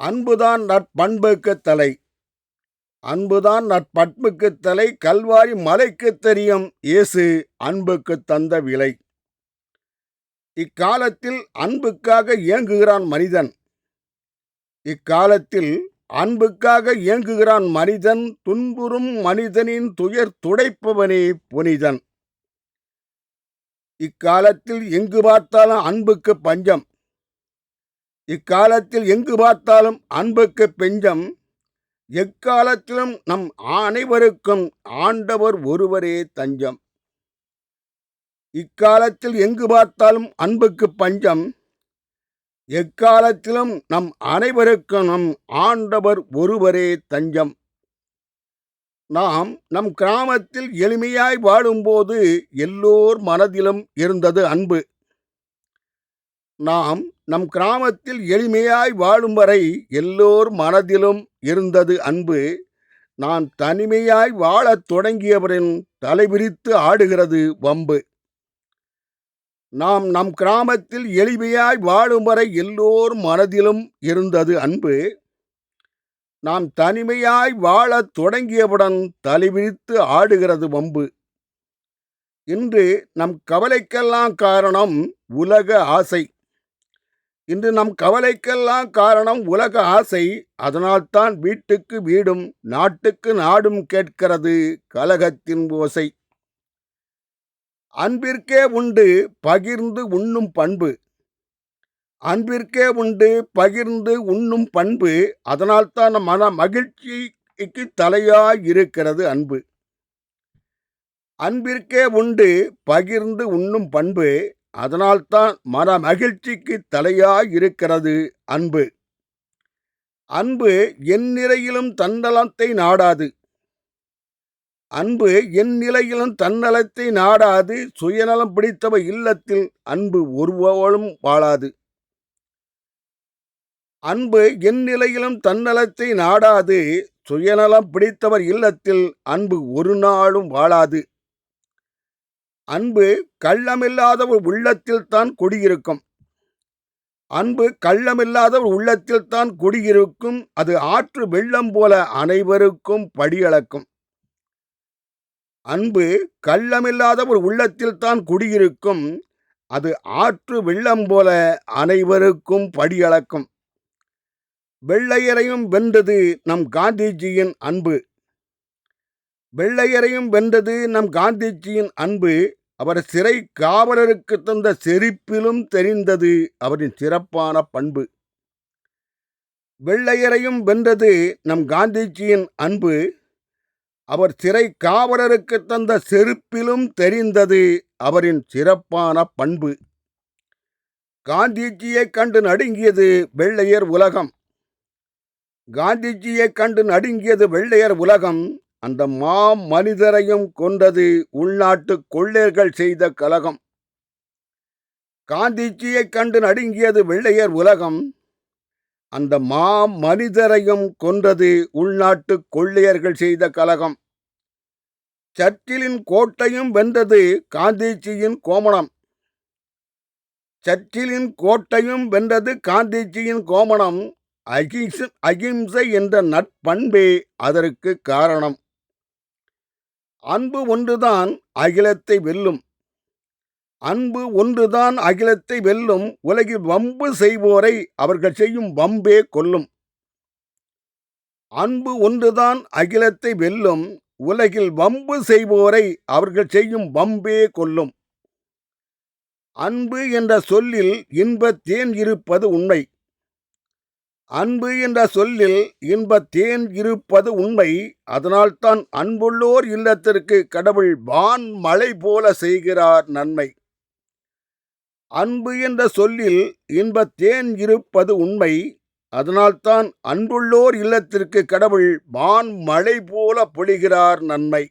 அன்புதான் நற்பண்புக்கு தலை. அன்புதான் நற்பண்புக்கு தலை கல்வாரி மலைக்கு தெரியும் இயேசு அன்புக்கு தந்த விலை. இக்காலத்தில் அன்புக்காக இயங்குகிறான் மனிதன். இக்காலத்தில் அன்புக்காக இயங்குகிறான் மனிதன் துன்புறும் மனிதனின் துயர் துடைப்பவனே புனிதன். இக்காலத்தில் எங்கு பார்த்தாலும் அன்புக்கு பஞ்சம். இக்காலத்தில் எங்கு பார்த்தாலும் அன்புக்கு பெஞ்சம் எக்காலத்திலும் நம் அனைவருக்கும் ஆண்டவர் ஒருவரே தஞ்சம். இக்காலத்தில் எங்கு பார்த்தாலும் அன்புக்கு பஞ்சம் எக்காலத்திலும் நம் அனைவருக்கும் நம் ஆண்டவர் ஒருவரே தஞ்சம். நாம் நம் கிராமத்தில் எளிமையாய் வாழும்போது எல்லோர் மனதிலும் இருந்தது அன்பு. நாம் நம் கிராமத்தில் எளிமையாய் வாழும் வரை எல்லோர் மனதிலும் இருந்தது அன்பு. நான் தனிமையாய் வாழத் தொடங்கியவரின் தலைவிரித்து ஆடுகிறது வம்பு. நாம் நம் கிராமத்தில் எளிமையாய் வாழும் வரை எல்லோர் மனதிலும் இருந்தது அன்பு. நாம் தனிமையாய் வாழத் தொடங்கியவுடன் தலைவிரித்து ஆடுகிறது வம்பு. இன்று நம் கவலைக்கெல்லாம் காரணம் உலக ஆசை. இன்று நம் கவலைக்கெல்லாம் காரணம் உலக ஆசை. அதனால்தான் வீட்டுக்கு வீடும் நாட்டுக்கு நாடும் கேட்கிறது கலகத்தின் ஓசை. அன்பிற்கே உண்டு பகிர்ந்து உண்ணும் பண்பு. அன்பிற்கே உண்டு பகிர்ந்து உண்ணும் பண்பு. அதனால்தான் மன மகிழ்ச்சிக்கு தலையாய் இருக்கிறது அன்பு. அன்பிற்கே உண்டு பகிர்ந்து உண்ணும் பண்பு. அதனால்தான் மன மகிழ்ச்சிக்கு தலையாய் இருக்கிறது அன்பு. அன்பு என் நிலையிலும் தன்னலத்தை நாடாது. அன்பு என் நிலையிலும் தன்னலத்தை நாடாது சுயநலம் பிடித்தவ இல்லத்தில் அன்பு ஒருவளும் வாழாது. அன்பு என் நிலையிலும் தன்னலத்தை நாடாது சுயநலம் பிடித்தவர் இல்லத்தில் அன்பு ஒரு நாளும் வாழாது. அன்பு கள்ளமில்லாதவர் உள்ளத்தில் தான் குடியிருக்கும். அன்பு கள்ளமில்லாதவர் உள்ளத்தில் தான் குடியிருக்கும். அது ஆற்று வெள்ளம் போல அனைவருக்கும் படியளக்கும். அன்பு கள்ளமில்லாதவர் உள்ளத்தில் தான் குடியிருக்கும். அது ஆற்று வெள்ளம் போல அனைவருக்கும் படியளக்கும். வெள்ளையரையும் வென்றது நம் காந்திஜியின் அன்பு. வெள்ளையரையும் வென்றது நம் காந்திஜியின் அன்பு. அவர் சிறை காவலருக்கு தந்த செறிப்பிலும் தெரிந்தது அவரின் சிறப்பான பண்பு. வெள்ளையரையும் வென்றது நம் காந்திஜியின் அன்பு. அவர் சிறை காவலருக்கு தந்த செருப்பிலும் தெரிந்தது அவரின் சிறப்பான பண்பு. காந்திஜியை கண்டு நடுங்கியது வெள்ளையர் உலகம். காந்திஜியை கண்டு நடுங்கியது வெள்ளையர் உலகம். அந்த மா மனிதரையும் கொண்டது உள்நாட்டு கொள்ளையர்கள் செய்த கலகம். காந்திஜியை கண்டு நடுங்கியது வெள்ளையர் உலகம். அந்த மா மனிதரையும் கொன்றது உள்நாட்டு கொள்ளையர்கள் செய்த கலகம். சர்ச்சிலின் கோட்டையும் வென்றது காந்திஜியின் கோமணம். சர்ச்சிலின் கோட்டையும் வென்றது காந்திஜியின் கோமணம். அகிம்சை அகிம்சை என்ற நட்பண்பே அதற்கு காரணம். அன்பு ஒன்றுதான் அகிலத்தை வெல்லும். அன்பு ஒன்றுதான் அகிலத்தை வெல்லும். உலகில் வம்பு செய்வோரை அவர்கள் செய்யும் வம்பே கொல்லும். அன்பு ஒன்றுதான் அகிலத்தை வெல்லும். உலகில் வம்பு செய்வோரை அவர்கள் செய்யும் வம்பே கொல்லும். அன்பு என்ற சொல்லில் இன்பத்தேன் இருப்பது உண்மை. அன்பு என்ற சொல்லில் இன்பத் தேன் இருப்பது உண்மை. அதனால்தான் அன்புள்ளோர் இல்லத்திற்கு கடவுள் வான் மழை போல செய்கிறார் நன்மை. அன்பு என்ற சொல்லில் இன்பத்தேன் இருப்பது உண்மை. அதனால்தான் அன்புள்ளோர் இல்லத்திற்கு கடவுள் வான் மழை போல பொழிகிறார் நன்மை.